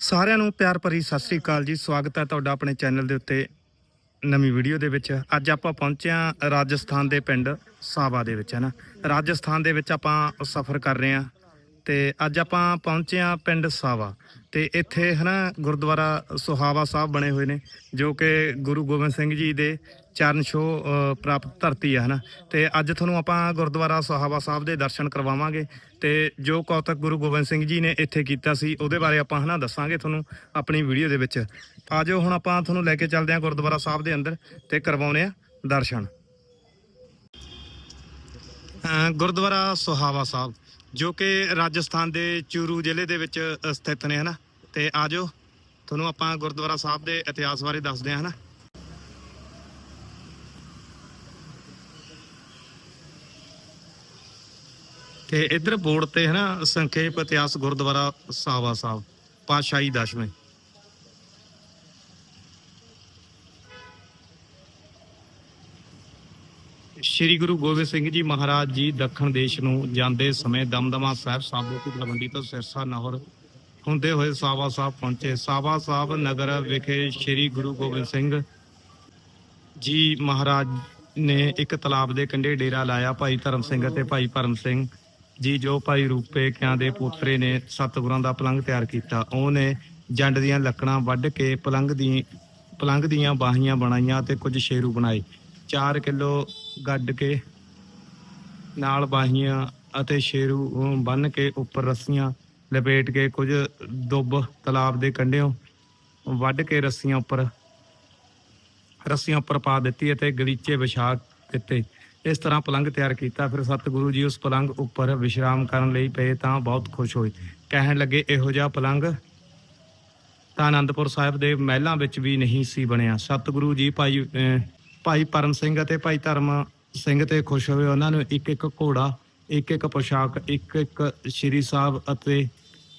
ਸਾਰਿਆਂ ਨੂੰ ਪਿਆਰ ਭਰੀ ਸਤਿ ਸ੍ਰੀ ਅਕਾਲ ਜੀ। ਸਵਾਗਤ ਹੈ ਤੁਹਾਡਾ ਆਪਣੇ ਚੈਨਲ ਦੇ ਉੱਤੇ ਨਵੀਂ ਵੀਡੀਓ ਦੇ ਵਿੱਚ। ਅੱਜ ਆਪਾਂ ਪਹੁੰਚੇ ਹਾਂ ਰਾਜਸਥਾਨ ਦੇ ਪਿੰਡ ਸਾਵਾ ਦੇ ਵਿੱਚ, ਹੈ ਨਾ? ਰਾਜਸਥਾਨ ਦੇ ਵਿੱਚ ਆਪਾਂ ਸਫ਼ਰ ਕਰ ਰਹੇ ਹਾਂ ਤੇ ਅੱਜ ਆਪਾਂ ਪਹੁੰਚੇ ਹਾਂ ਪਿੰਡ ਸਾਵਾ ਤੇ ਇੱਥੇ ਹਨਾ ਗੁਰਦੁਆਰਾ ਸੁਹਾਵਾ ਸਾਹਿਬ ਬਣੇ ਹੋਏ ਨੇ, ਜੋ ਕਿ ਗੁਰੂ ਗੋਬਿੰਦ ਸਿੰਘ ਜੀ ਦੇ ਚਰਨ ਛੋਹ ਪ੍ਰਾਪਤ ਧਰਤੀ ਹੈ ਹਨਾ? ਤੇ ਅੱਜ ਤੁਹਾਨੂੰ ਆਪਾਂ ਗੁਰਦੁਆਰਾ ਸੁਹਾਵਾ ਸਾਹਿਬ ਦੇ ਦਰਸ਼ਨ ਕਰਵਾਵਾਂਗੇ ਤੇ ਜੋ ਕੌਤਕ ਗੁਰੂ ਗੋਬਿੰਦ ਸਿੰਘ ਜੀ ਨੇ ਇੱਥੇ ਕੀਤਾ ਸੀ, ਉਹਦੇ ਬਾਰੇ ਆਪਾਂ, ਹਨਾ, ਦੱਸਾਂਗੇ ਤੁਹਾਨੂੰ ਆਪਣੀ ਵੀਡੀਓ ਦੇ ਵਿੱਚ। ਆਜੋ ਹੁਣ ਆਪਾਂ ਤੁਹਾਨੂੰ ਲੈ ਕੇ ਚੱਲਦੇ ਹਾਂ ਗੁਰਦੁਆਰਾ ਸਾਹਿਬ ਦੇ ਅੰਦਰ ਤੇ ਕਰਵਾਉਨੇ ਆ ਦਰਸ਼ਨ। ਗੁਰਦੁਆਰਾ ਸੁਹਾਵਾ ਸਾਹਿਬ, ਜੋ ਕਿ ਰਾਜਸਥਾਨ ਦੇ ਚੂਰੂ ਜ਼ਿਲ੍ਹੇ ਦੇ ਵਿੱਚ ਸਥਿਤ ਨੇ, ਹਨਾ? ਤੇ ਆਜੋ ਤੁਹਾਨੂੰ ਆਪਾਂ ਗੁਰਦੁਆਰਾ ਸਾਹਿਬ ਦੇ ਇਤਿਹਾਸ ਬਾਰੇ ਦੱਸਦੇ ਹਾਂ, ਹਨਾ? ਤੇ ਇੱਧਰ ਬੋਰਡ ਤੇ ਹਨਾ ਸੰਖੇਪ ਇਤਿਹਾਸ ਗੁਰਦੁਆਰਾ ਸਾਵਾ ਸਾਹਿਬ ਪਾਸ਼ਾਹੀ ਦਸ਼ਵੇਂ ਸ਼੍ਰੀ ਗੁਰੂ ਗੋਬਿੰਦ ਸਿੰਘ ਜੀ ਮਹਾਰਾਜ ਜੀ ਦੱਖਣ ਦੇਸ਼ ਨੂੰ ਜਾਂਦੇ ਸਮੇਂ ਦਮਦਮਾ ਸਾਹਿਬ, ਸਾਬੋ ਕੀ ਤਲਵੰਡੀ ਤੋਂ ਸਿਰਸਾ ਨਹਰ ਹੁੰਦੇ ਹੋਏ ਸਾਵਾ ਸਾਹਿਬ ਪਹੁੰਚੇ। ਸਾਵਾ ਸਾਹਿਬ ਨਗਰ ਵਿਖੇ ਸ਼੍ਰੀ ਗੁਰੂ ਗੋਬਿੰਦ ਸਿੰਘ ਜੀ ਮਹਾਰਾਜ ਨੇ ਇੱਕ ਤਲਾਬ ਦੇ ਕੰਢੇ ਡੇਰਾ ਲਾਇਆ, ਭਾਈ ਧਰਮ ਸਿੰਘ ਅਤੇ ਭਾਈ ਪਰਮ ਸਿੰਘ। ਜੀ, ਜੋ ਭਾਈ ਰੂਪੇ ਕਿਆਂ ਦੇ ਪੋਤਰੇ ਨੇ ਸਤਿਗੁਰਾਂ ਦਾ ਪਲੰਘ ਤਿਆਰ ਕੀਤਾ, ਉਹਨੇ ਜੰਡ ਦੀਆਂ ਲੱਕੜਾਂ ਵੱਢ ਕੇ ਪਲੰਘ ਦੀ, ਪਲੰਘ ਦੀਆਂ ਬਾਹੀਆਂ ਬਣਾਈਆਂ ਤੇ ਕੁਝ ਸ਼ੇਰੂ ਬਣਾਏ। 4 ਕਿਲੋ ਗੱਡ ਕੇ ਨਾਲ ਬਾਹੀਆਂ ਅਤੇ ਸ਼ੇਰੂ ਬੰਨ ਕੇ ਉੱਪਰ ਰੱਸੀਆਂ ਲਪੇਟ ਕੇ ਕੁਝ ਦੁੱਬ ਤਲਾਬ ਦੇ ਕੰਢਿਓਂ ਵੱਢ ਕੇ ਰੱਸੀਆਂ ਉੱਪਰ ਰੱਸੀਆਂ ਉੱਪਰ ਪਾ ਦਿੱਤੀ ਅਤੇ ਗਲੀਚੇ ਵਿਛਾ ਦਿੱਤੇ। ਇਸ ਤਰ੍ਹਾਂ ਪਲੰਘ ਤਿਆਰ ਕੀਤਾ ਫਿਰ ਸਤਿਗੁਰੂ ਜੀ ਉਸ ਪਲੰਗ ਉੱਪਰ ਵਿਸ਼ਰਾਮ ਕਰਨ ਲਈ ਪਏ ਤਾਂ ਬਹੁਤ ਖੁਸ਼ ਹੋਏ। ਕਹਿਣ ਲੱਗੇ ਇਹੋ ਜਿਹਾ ਪਲੰਘ ਤਾਂ ਆਨੰਦਪੁਰ ਸਾਹਿਬ ਦੇ ਮਹਿਲਾਂ ਵਿੱਚ ਵੀ ਨਹੀਂ ਸੀ ਬਣਿਆ। ਸਤਿਗੁਰੂ ਜੀ ਭਾਈ ਅਹ, ਭਾਈ ਪਰਮ ਸਿੰਘ ਅਤੇ ਭਾਈ ਧਰਮ ਸਿੰਘ ਤੇ ਖੁਸ਼ ਹੋਏ। ਉਹਨਾਂ ਨੂੰ ਇੱਕ ਇੱਕ ਘੋੜਾ ਇੱਕ ਇੱਕ ਪੋਸ਼ਾਕ ਇੱਕ ਇੱਕ ਸ਼੍ਰੀ ਸਾਹਿਬ ਅਤੇ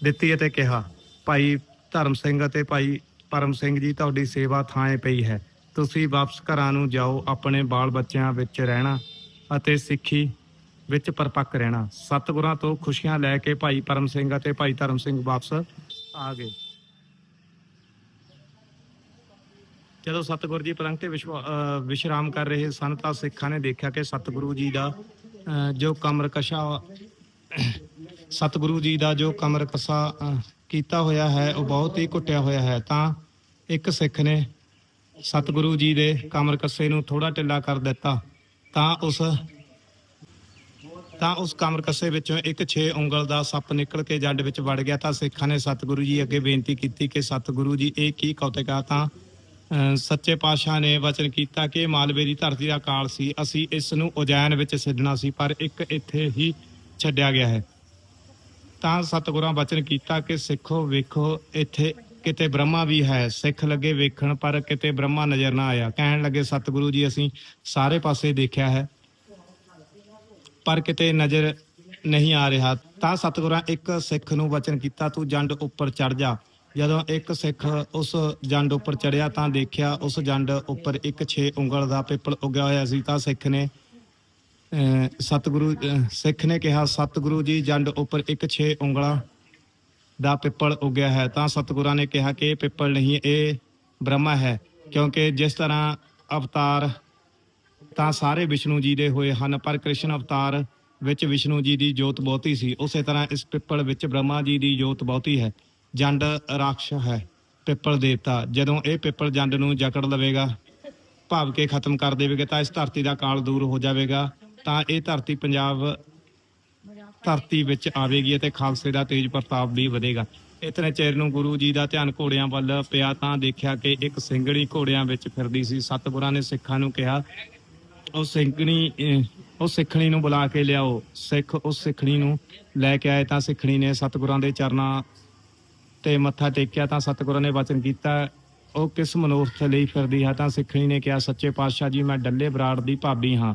ਦਿੱਤੀ ਅਤੇ ਕਿਹਾ ਭਾਈ ਧਰਮ ਸਿੰਘ ਅਤੇ ਭਾਈ ਪਰਮ ਸਿੰਘ ਜੀ ਤੁਹਾਡੀ ਸੇਵਾ ਥਾਂ ਪਈ ਹੈ। ਤੁਸੀਂ ਵਾਪਸ ਘਰਾਂ ਨੂੰ ਜਾਓ ਆਪਣੇ ਬਾਲ ਬੱਚਿਆਂ ਵਿੱਚ ਰਹਿਣਾ ਅਤੇ ਸਿੱਖੀ ਵਿੱਚ ਪਰਪੱਕ ਰਹਿਣਾ। ਸਤਿਗੁਰਾਂ ਤੋਂ ਖੁਸ਼ੀਆਂ ਲੈ ਕੇ ਭਾਈ ਪਰਮ ਸਿੰਘ ਅਤੇ ਭਾਈ ਧਰਮ ਸਿੰਘ ਵਾਪਸ ਆ ਗਏ। ਜਦੋਂ ਸਤਿਗੁਰੂ ਜੀ ਪਲੰਘ ਤੇ ਵਿਸ਼ਰਾਮ ਕਰ ਰਹੇ ਸਨ ਤਾਂ ਸਿੱਖਾਂ ਨੇ ਦੇਖਿਆ ਕਿ ਸਤਿਗੁਰੂ ਜੀ ਦਾ, ਅਹ ਜੋ ਕਮਰ ਕਸ਼ਾ ਸਤਿਗੁਰੂ ਜੀ ਦਾ ਜੋ ਕਮਰਕਸਾ ਅਹ ਕੀਤਾ ਹੋਇਆ ਹੈ, ਉਹ ਬਹੁਤ ਹੀ ਘੁੱਟਿਆ ਹੋਇਆ ਹੈ। ਤਾਂ ਇੱਕ ਸਿੱਖ ਨੇ ਸਤਿਗੁਰੂ ਜੀ ਦੇ ਕਮਰਕੱਸੇ ਨੂੰ ਥੋੜਾ ਢਿੱਲਾ ਕਰ ਦਿੱਤਾ। ਤਾਂ ਉਸ ਤਾਂ ਉਸ ਕਮਰ ਕੱਸੇ ਵਿੱਚੋਂ ਇੱਕ ਛੇ ਉਂਗਲ ਦਾ ਸੱਪ ਨਿਕਲ ਕੇ ਜੱਡ ਵਿੱਚ ਵੜ ਗਿਆ ਤਾਂ ਸਿੱਖਾਂ ਨੇ ਸਤਿਗੁਰੂ ਜੀ ਅੱਗੇ ਬੇਨਤੀ ਕੀਤੀ ਕਿ ਸਤਿਗੁਰੂ ਜੀ, ਇਹ ਕੀ ਕੌਤਕ ਆ? ਤਾਂ, ਅਹ, ਸੱਚੇ ਪਾਤਸ਼ਾਹ ਨੇ ਵਚਨ ਕੀਤਾ ਕਿ ਮਾਲਵੇ ਦੀ ਧਰਤੀ ਦਾ ਕਾਲ ਸੀ, ਅਸੀਂ ਇਸ ਨੂੰ ਉਜੈਨ ਵਿੱਚ ਛੱਡਣਾ ਸੀ, ਪਰ ਇੱਕ ਇੱਥੇ ਹੀ ਛੱਡਿਆ ਗਿਆ ਹੈ। ਤਾਂ ਸਤਿਗੁਰਾਂ ਵਚਨ ਕੀਤਾ ਕਿ ਸਿੱਖੋ, ਵੇਖੋ, ਇੱਥੇ ਕਿਤੇ ਬ੍ਰਹਮਾ ਵੀ ਹੈ ਸਿੱਖ ਲੱਗੇ ਵੇਖਣ ਪਰ ਕਿਤੇ ਬ੍ਰਹਮਾ ਨਜ਼ਰ ਨਾ ਆਇਆ। ਕਹਿਣ ਲੱਗੇ ਸਤਿਗੁਰੂ ਜੀ ਅਸੀਂ ਸਾਰੇ ਪਾਸੇ ਦੇਖਿਆ ਹੈ ਪਰ ਕਿਤੇ ਨਜ਼ਰ ਨਹੀਂ ਆ ਰਿਹਾ। ਤਾਂ ਸਤਿਗੁਰਾਂ ਇੱਕ ਸਿੱਖ ਨੂੰ ਵਚਨ ਕੀਤਾ ਤੂੰ ਜੰਡ ਉੱਪਰ ਚੜ ਜਾ। ਜਦੋਂ ਇੱਕ ਸਿੱਖ ਉਸ ਜੰਡ ਉੱਪਰ ਚੜਿਆ ਤਾਂ ਦੇਖਿਆ ਉਸ ਜੰਡ ਉੱਪਰ ਇੱਕ 6 ਉਂਗਲ ਦਾ ਪਿੱਪਲ ਉੱਗਿਆ ਹੋਇਆ ਸੀ। ਤਾਂ ਸਿੱਖ ਨੇ ਅਹ, ਸਤਿਗੁਰੂ ਅਹ, ਸਿੱਖ ਨੇ ਕਿਹਾ ਸਤਿਗੁਰੂ ਜੀ ਜੰਡ ਉੱਪਰ ਇੱਕ 6 ਉਂਗਲਾਂ ਦਾ ਪਿੱਪਲ ਉੱਗਿਆ ਹੈ, ਤਾਂ ਸਤਿਗੁਰਾਂ ਨੇ ਕਿਹਾ ਕਿ ਇਹ ਪਿੱਪਲ ਨਹੀਂ, ਇਹ ਬ੍ਰਹਮਾ ਹੈ, ਕਿਉਂਕਿ ਜਿਸ ਤਰ੍ਹਾਂ ਅਵਤਾਰ ਤਾਂ ਸਾਰੇ ਵਿਸ਼ਨੂੰ ਜੀ ਦੇ ਹੋਏ ਹਨ, ਪਰ ਕ੍ਰਿਸ਼ਨ ਅਵਤਾਰ ਵਿੱਚ ਵਿਸ਼ਨੂੰ ਜੀ ਦੀ ਜੋਤ ਬਹੁਤੀ ਸੀ। ਉਸੇ ਤਰ੍ਹਾਂ ਇਸ ਪਿੱਪਲ ਵਿੱਚ ਬ੍ਰਹਮਾ ਜੀ ਦੀ ਜੋਤ ਬਹੁਤੀ ਹੈ। ਜੰਡ ਰਾਖਸ਼ ਹੈ ਪਿੱਪਲ ਦੇਵਤਾ। ਜਦੋਂ ਇਹ ਪਿੱਪਲ ਜੰਡ ਨੂੰ ਜਕੜ ਲਵੇਗਾ, ਭਾਵ ਕੇ ਖਤਮ ਕਰ ਦੇਵੇਗਾ, ਤਾਂ ਇਸ ਧਰਤੀ ਦਾ ਕਾਲ ਦੂਰ ਹੋ ਜਾਵੇਗਾ। ਤਾਂ ਇਹ ਧਰਤੀ ਪੰਜਾਬ ਧਰਤੀ ਵਿੱਚ ਆਵੇਗੀ ਅਤੇ ਖਾਲਸੇ ਦਾ ਤੇਜ ਪ੍ਰਤਾਪ ਵੀ ਵਧੇਗਾ। ਇਤਨੇ ਚਿਰ ਨੂੰ ਗੁਰੂ ਜੀ ਦਾ ਧਿਆਨ ਘੋੜਿਆਂ ਵੱਲ ਪਿਆ ਤਾਂ ਦੇਖਿਆ ਕਿ ਇੱਕ ਸਿੰਘਣੀ ਘੋੜਿਆਂ ਵਿੱਚ ਫਿਰਦੀ ਸੀ। ਸਤਿਗੁਰਾਂ ਨੇ ਸਿੱਖਾਂ ਨੂੰ ਕਿਹਾ, ਉਹ ਸਿੰਘਣੀ ਉਹ ਸਿੱਖਣੀ ਨੂੰ ਬੁਲਾ ਕੇ ਲਿਆਓ। ਸਿੱਖ ਉਸ ਸਿੱਖਣੀ ਨੂੰ ਲੈ ਕੇ ਆਏ ਤਾਂ ਸਿੱਖਣੀ ਨੇ ਸਤਿਗੁਰਾਂ ਦੇ ਚਰਨਾਂ ਤੇ ਮੱਥਾ ਟੇਕਿਆ ਤਾਂ ਸਤਿਗੁਰਾਂ ਨੇ ਵਚਨ ਕੀਤਾ, ਉਹ ਕਿਸ ਮਨੋਰਥ ਲਈ ਫਿਰਦੀ ਹੈ? ਤਾਂ ਸਿੱਖਣੀ ਨੇ ਕਿਹਾ, ਸੱਚੇ ਪਾਤਸ਼ਾਹ ਜੀ, ਮੈਂ ਡੱਲੇ ਬਰਾੜ ਦੀ ਭਾਬੀ ਹਾਂ।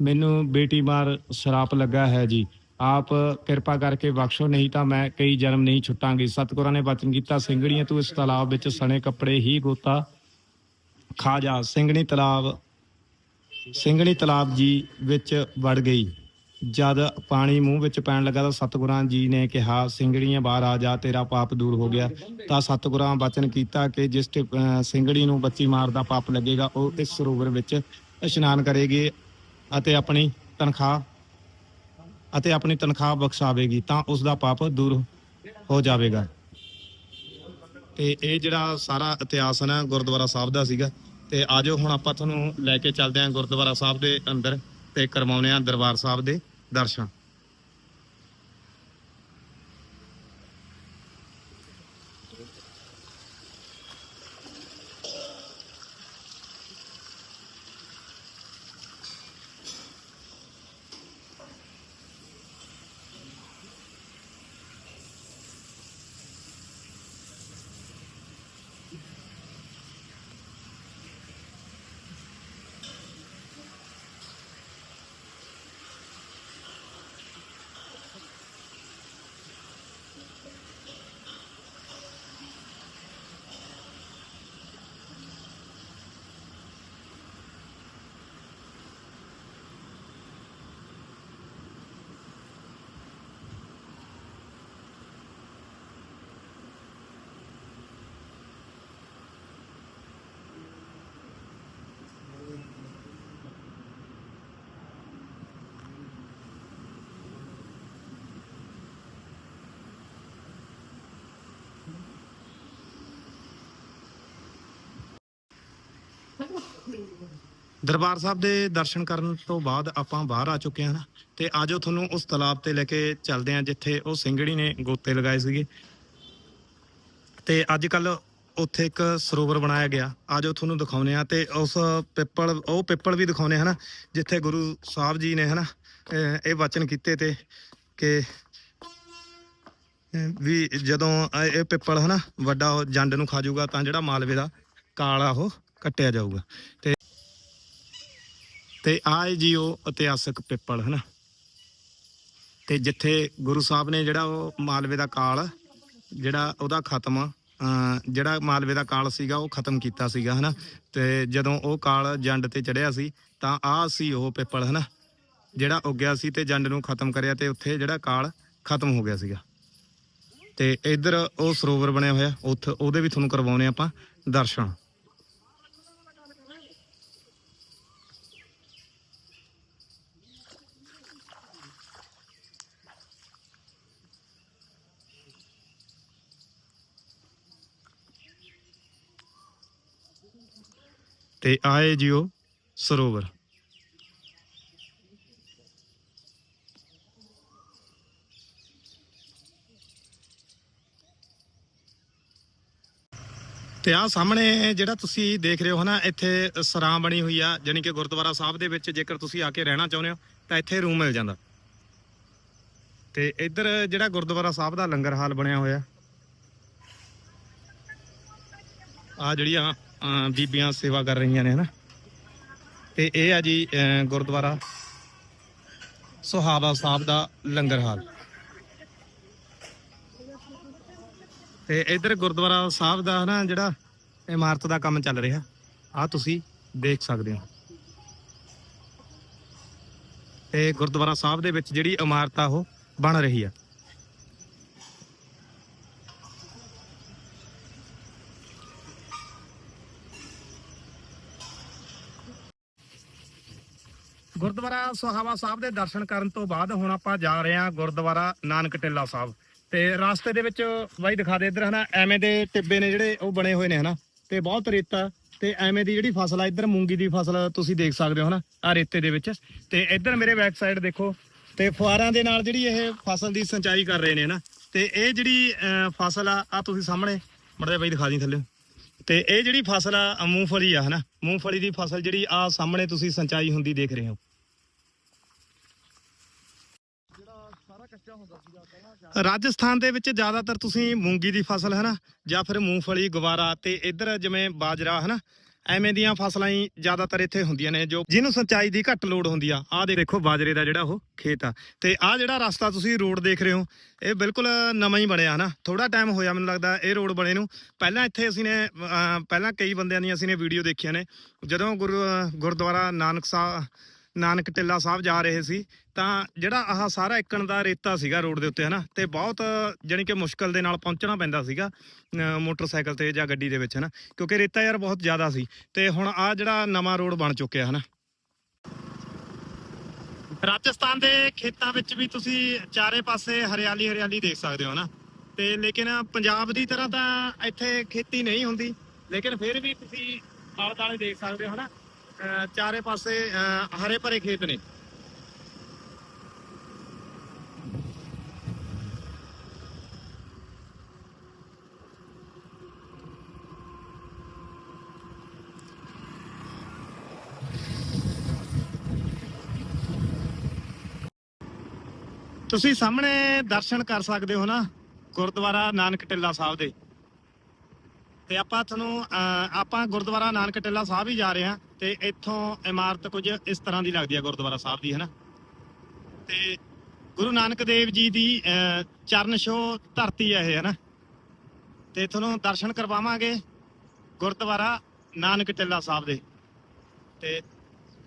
ਮੈਨੂੰ ਬੇਟੀ ਮਾਰ ਸ਼ਰਾਪ ਲੱਗਾ ਹੈ ਜੀ। ਆਪ ਕਿਰਪਾ ਕਰਕੇ ਬਖਸ਼ੋ ਨਹੀਂ ਤਾਂ ਮੈਂ ਕਈ ਜਨਮ ਨਹੀਂ ਛੁੱਟਾਂਗੀ। ਸਤਿਗੁਰਾਂ ਨੇ ਵਚਨ ਕੀਤਾ ਸਿੰਘਣੀਆਂ ਤੂੰ ਇਸ ਤਲਾਬ ਵਿੱਚ ਸਣੇ ਕੱਪੜੇ ਹੀ ਗੋਤਾ। ਖਾ ਜਾ ਸਿੰਘਣੀ ਤਲਾਬ ਸਿੰਘਣੀ ਤਲਾਬ ਜੀ ਵਿੱਚ ਵੜ ਗਈ। ਜਦ ਪਾਣੀ ਮੂੰਹ ਵਿੱਚ ਪੈਣ ਲੱਗਾ ਤਾਂ ਸਤਿਗੁਰਾਂ ਜੀ ਨੇ ਕਿਹਾ ਸਿੰਘੜੀਆਂ ਬਾਹਰ ਆ ਜਾ ਤੇਰਾ ਪਾਪ ਦੂਰ ਹੋ ਗਿਆ। ਤਾਂ ਸਤਿਗੁਰਾਂ ਬਚਨ ਕੀਤਾ ਕਿ ਜਿਸ ਅਹ, ਸਿੰਘੜੀ ਨੂੰ ਬੱਚੀ ਮਾਰ ਦਾ ਪਾਪ ਲੱਗੇਗਾ ਉਹ ਇਸ ਸਰੋਵਰ ਵਿੱਚ ਇਸ਼ਨਾਨ ਕਰੇਗੀ ਅਤੇ ਆਪਣੀ ਤਨਖਾਹ ਅਤੇ ਆਪਣੀ ਤਨਖਾਹ ਬਖਸ਼ਾਵੇਗੀ ਤਾਂ ਉਸ ਦਾ ਪਾਪ ਦੂਰ ਹੋ ਜਾਵੇਗਾ। ਤੇ ਇਹ ਜਿਹੜਾ ਸਾਰਾ ਇਤਿਹਾਸ ਹੈ ਨਾ, ਗੁਰਦੁਆਰਾ ਸਾਹਿਬ ਦਾ ਸੀਗਾ। ਤੇ ਆਜੋ ਹੁਣ ਆਪਾਂ ਤੁਹਾਨੂੰ ਲੈ ਕੇ ਚੱਲਦੇ ਹਾਂ ਗੁਰਦੁਆਰਾ ਸਾਹਿਬ ਦੇ ਅੰਦਰ ਤੇ ਕਰਵਾਉਨੇ ਆ ਦਰਬਾਰ ਸਾਹਿਬ ਦੇ ਦਰਸ਼ਨ। ਦਰਬਾਰ ਸਾਹਿਬ ਦੇ ਦਰਸ਼ਨ ਕਰਨ ਤੋਂ ਬਾਅਦ ਆਪਾਂ ਬਾਹਰ ਆ ਚੁੱਕੇ ਹਾਂ ਤੇ ਆਜੋ ਤੁਹਾਨੂੰ ਉਸ ਤਲਾਬ ਤੇ ਲੈ ਕੇ ਚੱਲਦੇ ਹਾਂ ਜਿੱਥੇ ਉਹ ਸਿੰਘੜੀ ਨੇ ਗੋਤੇ ਲਗਾਏ ਸੀਗੇ। ਤੇ ਅੱਜ ਕੱਲ ਉੱਥੇ ਇੱਕ ਸਰੋਵਰ ਬਣਾਇਆ ਗਿਆ। ਆਜੋ ਤੁਹਾਨੂੰ ਦਿਖਾਉਨੇ ਆ ਤੇ ਉਸ ਪਿੱਪਲ, ਉਹ ਪਿੱਪਲ ਵੀ ਦਿਖਾਉਨੇ ਹਨਾ, ਜਿੱਥੇ ਗੁਰੂ ਸਾਹਿਬ ਜੀ ਨੇ ਹਨਾ ਇਹ ਵਚਨ ਕੀਤੇ ਤੇ ਕਿ ਵੀ ਜਦੋਂ ਇਹ ਪਿੱਪਲ ਹਨਾ ਵੱਡਾ ਉਹ ਜੰਡ ਨੂੰ ਖਾ ਜਾਊਗਾ ਤਾਂ ਜਿਹੜਾ ਮਾਲਵੇ ਦਾ ਕਾਲਾ ਉਹ ਕੱਟਿਆ ਜਾਊਗਾ। ਤੇ ਤੇ ਆਏ ਜੀ ਉਹ ਇਤਿਹਾਸਕ ਪਿੱਪਲ, ਹਨਾ? ਤੇ ਜਿੱਥੇ ਗੁਰੂ ਸਾਹਿਬ ਨੇ ਜਿਹੜਾ ਉਹ ਮਾਲਵੇ ਦਾ ਕਾਲ, ਜਿਹੜਾ ਉਹਦਾ ਖਤਮ ਜਿਹੜਾ ਮਾਲਵੇ ਦਾ ਕਾਲ ਸੀਗਾ, ਉਹ ਖਤਮ ਕੀਤਾ ਸੀਗਾ, ਹਨਾ? ਤੇ ਜਦੋਂ ਉਹ ਕਾਲ ਜੰਡ ਤੇ ਚੜਿਆ ਸੀ, ਤਾਂ ਆ ਸੀ ਉਹ ਪਿੱਪਲ, ਹਨਾ? ਜਿਹੜਾ ਉੱਗਿਆ ਸੀ ਤੇ ਜੰਡ ਨੂੰ ਖਤਮ ਕਰਿਆ ਤੇ ਉੱਥੇ ਜਿਹੜਾ ਕਾਲ ਖਤਮ ਹੋ ਗਿਆ ਸੀਗਾ। ਤੇ ਇੱਧਰ ਉਹ ਸਰੋਵਰ ਬਣਿਆ ਹੋਇਆ, ਉੱਥੇ ਉਹਦੇ ਵੀ ਤੁਹਾਨੂੰ ਕਰਵਾਉਣੇ ਆਪਾਂ ਦਰਸ਼ਨ। ਤੇ ਆਏ ਜੀ ਸਰੋਵਰ। ਤੇ ਆ ਸਾਹਮਣੇ ਜਿਹੜਾ ਤੁਸੀਂ ਦੇਖ ਰਹੇ ਹੋ ਨਾ ਇੱਥੇ ਸਰਾਂ ਬਣੀ ਹੋਈ ਆ ਜਾਣੀ ਕਿ ਗੁਰਦੁਆਰਾ ਸਾਹਿਬ ਦੇ ਵਿੱਚ ਜੇਕਰ ਤੁਸੀਂ ਆ ਕੇ ਰਹਿਣਾ ਚਾਹੁੰਦੇ ਹੋ ਤਾਂ ਇੱਥੇ ਰੂਮ ਮਿਲ ਜਾਂਦਾ। ਤੇ ਇੱਧਰ ਜਿਹੜਾ ਗੁਰਦੁਆਰਾ ਸਾਹਿਬ ਦਾ ਲੰਗਰ ਹਾਲ ਬਣਿਆ ਹੋਇਆ। ਆ ਜਿਹੜੀਆਂ ਅਹ, ਬੀਬੀਆਂ ਸੇਵਾ ਕਰ ਰਹੀਆਂ ਨੇ, ਹਨਾ? ਤੇ ਇਹ ਆ ਜੀ ਗੁਰਦੁਆਰਾ ਸੁਹਾਵਾ ਸਾਹਿਬ ਦਾ ਲੰਗਰ ਹਾਲ। ਤੇ ਇਧਰ ਗੁਰਦੁਆਰਾ ਸਾਹਿਬ ਦਾ ਨਾ ਜਿਹੜਾ ਇਮਾਰਤ ਦਾ ਕੰਮ ਚੱਲ ਰਿਹਾ ਆ ਤੁਸੀਂ ਦੇਖ ਸਕਦੇ ਹੋ। ਤੇ ਗੁਰਦੁਆਰਾ ਸਾਹਿਬ ਦੇ ਵਿੱਚ ਜਿਹੜੀ ਇਮਾਰਤ ਆ, ਉਹ ਬਣ ਰਹੀ ਆ ਗੁਰਦੁਆਰਾ ਸੁਹਾਵਾ ਸਾਹਿਬ ਦੇ ਦਰਸ਼ਨ ਕਰਨ ਤੋਂ ਬਾਅਦ ਹੁਣ ਆਪਾਂ ਜਾ ਰਹੇ ਹਾਂ ਗੁਰਦੁਆਰਾ ਨਾਨਕ ਟਿੱਲਾ ਸਾਹਿਬ। ਤੇ ਰਸਤੇ ਦੇ ਵਿੱਚ ਬਾਈ ਦਿਖਾ ਦੇ ਇੱਧਰ, ਹਨਾ, ਐਵੇਂ ਦੇ ਟਿੱਬੇ ਨੇ ਜਿਹੜੇ ਉਹ ਬਣੇ ਹੋਏ ਨੇ, ਹਨਾ, ਤੇ ਬਹੁਤ ਰੇਤਾ ਤੇ ਐਵੇਂ ਦੀ ਜਿਹੜੀ ਫਸਲ ਆ, ਇੱਧਰ ਮੂੰਗੀ ਦੀ ਫਸਲ ਤੁਸੀਂ ਦੇਖ ਸਕਦੇ ਹੋ, ਹਨਾ, ਆ ਰੇਤੇ ਦੇ ਵਿੱਚ। ਤੇ ਇੱਧਰ ਮੇਰੇ ਬੈਕ ਸਾਈਡ ਦੇਖੋ, ਤੇ ਫੁਆਰਾਂ ਦੇ ਨਾਲ ਜਿਹੜੀ ਇਹ ਫਸਲ ਦੀ ਸਿੰਚਾਈ ਕਰ ਰਹੇ ਨੇ, ਹਨਾ, ਤੇ ਇਹ ਜਿਹੜੀ ਫਸਲ ਆ ਆ ਤੁਸੀਂ ਸਾਹਮਣੇ ਮੜਦੇ ਬਾਈ ਦਿਖਾ ਦੀ ਥੱਲੇ। ਤੇ ਇਹ ਜਿਹੜੀ ਫਸਲ ਆ, ਮੂੰਗਫਲੀ ਆ, ਹਨਾ, ਮੂੰਗਫਲੀ ਦੀ ਫਸਲ ਜਿਹੜੀ ਆ, ਸਾਹਮਣੇ ਤੁਸੀਂ ਸਿੰਚਾਈ ਹੁੰਦੀ ਦੇਖ ਰਹੇ ਹੋ। ਰਾਜਸਥਾਨ ਦੇ ਵਿੱਚ ਜ਼ਿਆਦਾਤਰ ਤੁਸੀਂ ਮੂੰਗੀ ਦੀ ਫਸਲ, ਹੈ ਨਾ? ਜਾਂ ਫਿਰ ਮੂੰਗਫਲੀ, ਗਵਾਰਾ ਤੇ ਇੱਧਰ ਜਿਵੇਂ ਬਾਜਰਾ, ਹੈ ਨਾ? ਐਵੇਂ ਦੀਆਂ ਫਸਲਾਂ ਹੀ ਜ਼ਿਆਦਾਤਰ ਇੱਥੇ ਹੁੰਦੀਆਂ ਨੇ, ਜੋ ਜਿਹਨੂੰ ਸਿੰਚਾਈ ਦੀ ਘੱਟ ਲੋੜ ਹੁੰਦੀ ਆ। ਆਹ ਦੇਖੋ ਬਾਜਰੇ ਦਾ ਜਿਹੜਾ ਉਹ ਖੇਤ ਆ। ਤੇ ਆਹ ਜਿਹੜਾ ਰਸਤਾ ਤੁਸੀਂ ਰੋਡ ਦੇਖ ਰਹੇ ਹੋ, ਇਹ ਬਿਲਕੁਲ ਨਵਾਂ ਹੀ ਬਣਿਆ ਹਨਾ ਥੋੜਾ ਟਾਈਮ ਹੋਇਆ ਮੈਨੂੰ ਲੱਗਦਾ ਇਹ ਰੋਡ ਬਣੇ ਨੂੰ। ਪਹਿਲਾਂ ਇੱਥੇ ਅਸੀਂ ਨੇ ਪਹਿਲਾਂ ਕਈ ਬੰਦਿਆਂ ਦੀਆਂ ਅਸੀਂ ਨੇ ਵੀਡੀਓ ਦੇਖੀਆਂ ਨੇ। ਜਦੋਂ ਗੁਰੂ, ਗੁਰਦੁਆਰਾ ਨਾਨਕ ਸਾਹਿਬ ਨਾਨਕ ਟਿੱਲਾ ਸਾਹਿਬ ਜਾ ਰਹੇ ਸੀ, ਤਾਂ ਜਿਹੜਾ ਆਹ ਸਾਰਾ ਇੱਕਣ ਦਾ ਰੇਤਾ ਸੀਗਾ ਰੋਡ ਦੇ ਉੱਤੇ, ਹਨਾ, ਤੇ ਬਹੁਤ ਜਾਣੀ ਕਿ ਮੁਸ਼ਕਲ ਦੇ ਨਾਲ ਪਹੁੰਚਣਾ ਪੈਂਦਾ ਸੀਗਾ ਮੋਟਰਸਾਈਕਲ ਤੇ ਜਾਂ ਗੱਡੀ ਦੇ ਵਿੱਚ, ਹਨਾ, ਕਿਉਂਕਿ ਰੇਤਾ ਯਾਰ ਬਹੁਤ ਜ਼ਿਆਦਾ ਸੀ, ਤੇ ਹੁਣ ਆ ਜਿਹੜਾ ਨਵਾਂ ਰੋਡ ਬਣ ਚੁੱਕਿਆ, ਹਨਾ। ਰਾਜਸਥਾਨ ਦੇ ਖੇਤਾਂ ਵਿੱਚ ਵੀ ਤੁਸੀਂ ਚਾਰੇ ਪਾਸੇ ਹਰਿਆਲੀ ਹਰਿਆਲੀ ਦੇਖ ਸਕਦੇ ਹੋ ਨਾ ਤੇ ਲੇਕਿਨ ਪੰਜਾਬ ਦੀ ਤਰ੍ਹਾਂ ਤਾਂ ਇੱਥੇ ਖੇਤੀ ਨਹੀਂ ਹੁੰਦੀ, ਲੇਕਿਨ ਫਿਰ ਵੀ ਤੁਸੀਂ ਆਲੇ ਦੁਆਲੇ ਦੇਖ ਸਕਦੇ ਹੋ ਨਾ ਚਾਰੇ ਪਾਸੇ ਅਹ ਹਰੇ ਭਰੇ ਖੇਤ ਨੇ। ਤੁਸੀਂ ਸਾਹਮਣੇ ਦਰਸ਼ਨ ਕਰ ਸਕਦੇ ਹੋ ਨਾ ਗੁਰਦੁਆਰਾ ਨਾਨਕ ਟਿੱਲਾ ਸਾਹਿਬ ਦੇ। ਤੇ ਆਪਾਂ ਤੁਹਾਨੂੰ ਅਹ, ਆਪਾਂ ਗੁਰਦੁਆਰਾ ਨਾਨਕ ਟਿੱਲਾ ਸਾਹਿਬ ਹੀ ਜਾ ਰਹੇ ਹਾਂ। ਤੇ ਇੱਥੋਂ ਇਮਾਰਤ ਕੁਝ ਇਸ ਤਰ੍ਹਾਂ ਦੀ ਲੱਗਦੀ ਹੈ ਗੁਰਦੁਆਰਾ ਸਾਹਿਬ ਦੀ ਹੈ ਨਾ ਤੇ ਗੁਰੂ ਨਾਨਕ ਦੇਵ ਜੀ ਦੀ ਚਰਨ ਛੋਹ ਧਰਤੀ ਹੈ ਇਹ ਹੈ ਨਾ ਤੇ ਤੁਹਾਨੂੰ ਦਰਸ਼ਨ ਕਰਵਾਵਾਂਗੇ ਗੁਰਦੁਆਰਾ ਨਾਨਕ ਟਿੱਲਾ ਸਾਹਿਬ ਦੇ। ਤੇ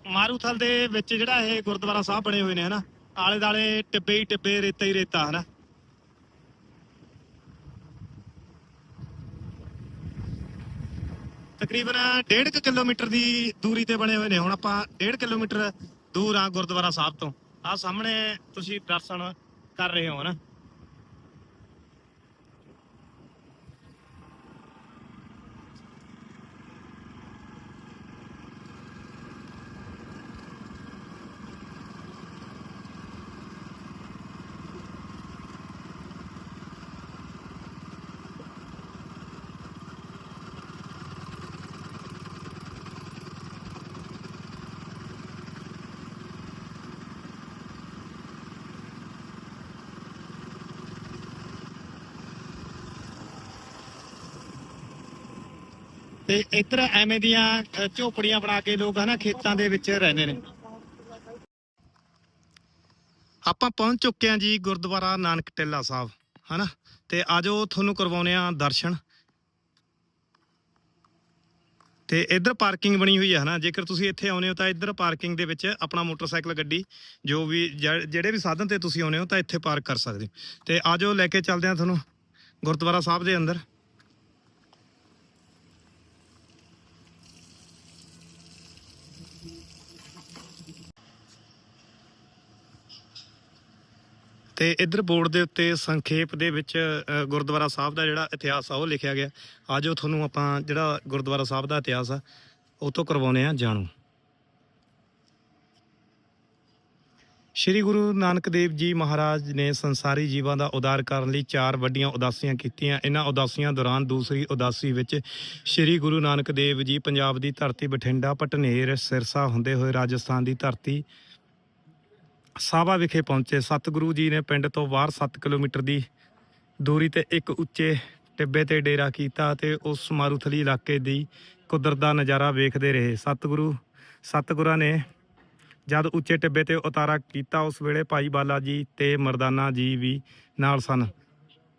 ਮਾਰੂਥਲ ਦੇ ਵਿੱਚ ਜਿਹੜਾ ਇਹ ਗੁਰਦੁਆਰਾ ਸਾਹਿਬ ਬਣੇ ਹੋਏ ਨੇ, ਹਨਾ? ਆਲੇ ਦਾਲੇ ਟਿੱਬੇ ਹੀ ਟਿੱਬੇ, ਰੇਤਾ ਹੀ ਰੇਤਾ, ਹਨਾ? ਤਕਰੀਬਨ 1.5 ਕਿਲੋਮੀਟਰ ਦੀ ਦੂਰੀ ਤੇ ਬਣੇ ਹੋਏ ਨੇ। ਹੁਣ ਆਪਾਂ 1.5 ਕਿਲੋਮੀਟਰ ਦੂਰ ਆ ਗੁਰਦੁਆਰਾ ਸਾਹਿਬ ਤੋਂ। ਆ ਸਾਹਮਣੇ ਤੁਸੀਂ ਦਰਸ਼ਨ ਕਰ ਰਹੇ ਹੋ ਹਨਾ ਤੇ ਇੱਧਰ ਐਵੇਂ ਦੀਆਂ ਅ, ਝੋਪੜੀਆਂ ਬਣਾ ਕੇ ਲੋਕ ਹਨਾ ਖੇਤਾਂ ਦੇ ਵਿੱਚ ਰਹਿੰਦੇ ਨੇ। ਆਪਾਂ ਪਹੁੰਚ ਚੁੱਕੇ ਹਾਂ ਜੀ ਗੁਰਦੁਆਰਾ ਨਾਨਕ ਟਿੱਲਾ ਸਾਹਿਬ ਹਨਾ? ਤੇ ਆਜੋ ਤੁਹਾਨੂੰ ਕਰਵਾਉਨੇ ਆ ਦਰਸ਼ਨ। ਤੇ ਇੱਧਰ ਪਾਰਕਿੰਗ ਬਣੀ ਹੋਈ ਹੈ ਹਨਾ? ਜੇਕਰ ਤੁਸੀਂ ਇੱਥੇ ਆਉਨੇ ਹੋ ਤਾਂ ਇੱਧਰ ਪਾਰਕਿੰਗ ਦੇ ਵਿੱਚ ਆਪਣਾ ਮੋਟਰਸਾਈਕਲ ਗੱਡੀ ਜੋ ਵੀ ਜ- ਜਿਹੜੇ ਵੀ ਸਾਧਨ ਤੇ ਤੁਸੀਂ ਆਉਨੇ ਹੋ ਤਾਂ ਇੱਥੇ ਪਾਰਕ ਕਰ ਸਕਦੇ ਹੋ। ਤੇ ਆਜੋ ਲੈ ਕੇ ਚੱਲਦੇ ਹਾਂ ਤੁਹਾਨੂੰ ਗੁਰਦੁਆਰਾ ਸਾਹਿਬ ਦੇ ਅੰਦਰ। ਤੇ ਇੱਧਰ ਬੋਰਡ ਦੇ ਉੱਤੇ ਸੰਖੇਪ ਦੇ ਵਿੱਚ ਅ, ਗੁਰਦੁਆਰਾ ਸਾਹਿਬ ਦਾ ਜਿਹੜਾ ਇਤਿਹਾਸ ਆ ਉਹ ਲਿਖਿਆ ਗਿਆ। ਆਜੋ ਤੁਹਾਨੂੰ ਆਪਾਂ ਜਿਹੜਾ ਗੁਰਦੁਆਰਾ ਸਾਹਿਬ ਦਾ ਇਤਿਹਾਸ ਆ ਉਹ ਤੋਂ ਕਰਵਾਉਨੇ ਆ ਜਾਣੂ। ਸ਼੍ਰੀ ਗੁਰੂ ਨਾਨਕ ਦੇਵ ਜੀ ਮਹਾਰਾਜ ਨੇ ਸੰਸਾਰੀ ਜੀਵਾਂ ਦਾ ਉਦਾਰ ਕਰਨ ਲਈ ਚਾਰ ਵੱਡੀਆਂ ਉਦਾਸੀਆਂ ਕੀਤੀਆਂ। ਇਹਨਾਂ ਉਦਾਸੀਆਂ ਦੌਰਾਨ ਦੂਸਰੀ ਉਦਾਸੀ ਵਿੱਚ ਸ਼੍ਰੀ ਗੁਰੂ ਨਾਨਕ ਦੇਵ ਜੀ ਪੰਜਾਬ ਦੀ ਧਰਤੀ ਬਠਿੰਡਾ ਪਟਨੇਰ ਸਿਰਸਾ ਹੁੰਦੇ ਹੋਏ ਰਾਜਸਥਾਨ ਦੀ ਧਰਤੀ ਸਾਵਾ ਵਿਖੇ ਪਹੁੰਚੇ। ਸਤਿਗੁਰੂ ਜੀ ਨੇ ਪਿੰਡ ਤੋਂ ਬਾਹਰ 7 ਕਿਲੋਮੀਟਰ ਦੀ ਦੂਰੀ ਤੇ ਇੱਕ ਉੱਚੇ ਟਿੱਬੇ ਤੇ ਡੇਰਾ ਕੀਤਾ ਤੇ ਉਸ ਮਾਰੂਥਲੀ ਇਲਾਕੇ ਦੀ ਕੁਦਰਤ ਦਾ ਨਜ਼ਾਰਾ ਵੇਖਦੇ ਰਹੇ। ਸਤਿਗੁਰੂ, ਸਤਿਗੁਰਾਂ ਨੇ ਜਦ ਉੱਚੇ ਟਿੱਬੇ ਤੇ ਉਤਾਰਾ ਕੀਤਾ, ਉਸ ਵੇਲੇ ਭਾਈ ਬਾਲਾ ਜੀ ਤੇ ਮਰਦਾਨਾ ਜੀ ਵੀ ਨਾਲ ਸਨ।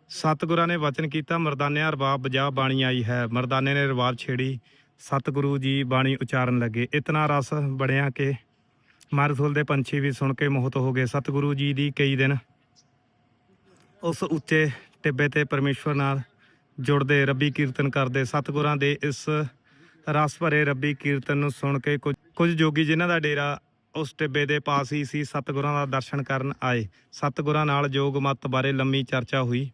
ਸਤਿਗੁਰਾਂ ਨੇ ਵਚਨ ਕੀਤਾ, ਮਰਦਾਨਿਆਂ ਰਬਾਬ ਬਜਾ ਬਾਣੀ ਆਈ ਹੈ। ਮਰਦਾਨੇ ਨੇ ਰਬਾਬ ਛੇੜੀ, ਸਤਿਗੁਰੂ ਜੀ ਬਾਣੀ ਉਚਾਰਨ ਲੱਗੇ। ਇਤਨਾ ਰਸ ਬਣਿਆ ਕਿ ਮਾਰੂਥਲ ਦੇ ਪੰਛੀ ਵੀ ਸੁਣ ਕੇ ਮੋਹਤ ਹੋ ਗਏ। ਸਤਿਗੁਰੂ ਜੀ ਦੀ ਕਈ ਦਿਨ ਉਸ ਉੱਚੇ ਟਿੱਬੇ ਤੇ ਪਰਮੇਸ਼ਵਰ ਨਾਲ ਜੁੜਦੇ, ਰੱਬੀ ਕੀਰਤਨ ਕਰਦੇ। ਸਤਿਗੁਰਾਂ ਦੇ ਇਸ ਰਸ ਭਰੇ ਰੱਬੀ ਕੀਰਤਨ ਨੂੰ ਸੁਣ ਕੇ ਕੁਝ ਕੁਝ ਜੋਗੀ ਜਿਨ੍ਹਾਂ ਦਾ ਡੇਰਾ ਉਸ ਟਿੱਬੇ ਦੇ ਪਾਸ ਹੀ ਸੀ, ਸਤਿਗੁਰਾਂ ਦਾ ਦਰਸ਼ਨ ਕਰਨ ਆਏ। ਸਤਿਗੁਰਾਂ ਨਾਲ ਜੋਗ ਮਤ ਬਾਰੇ ਲੰਮੀ ਚਰਚਾ ਹੋਈ।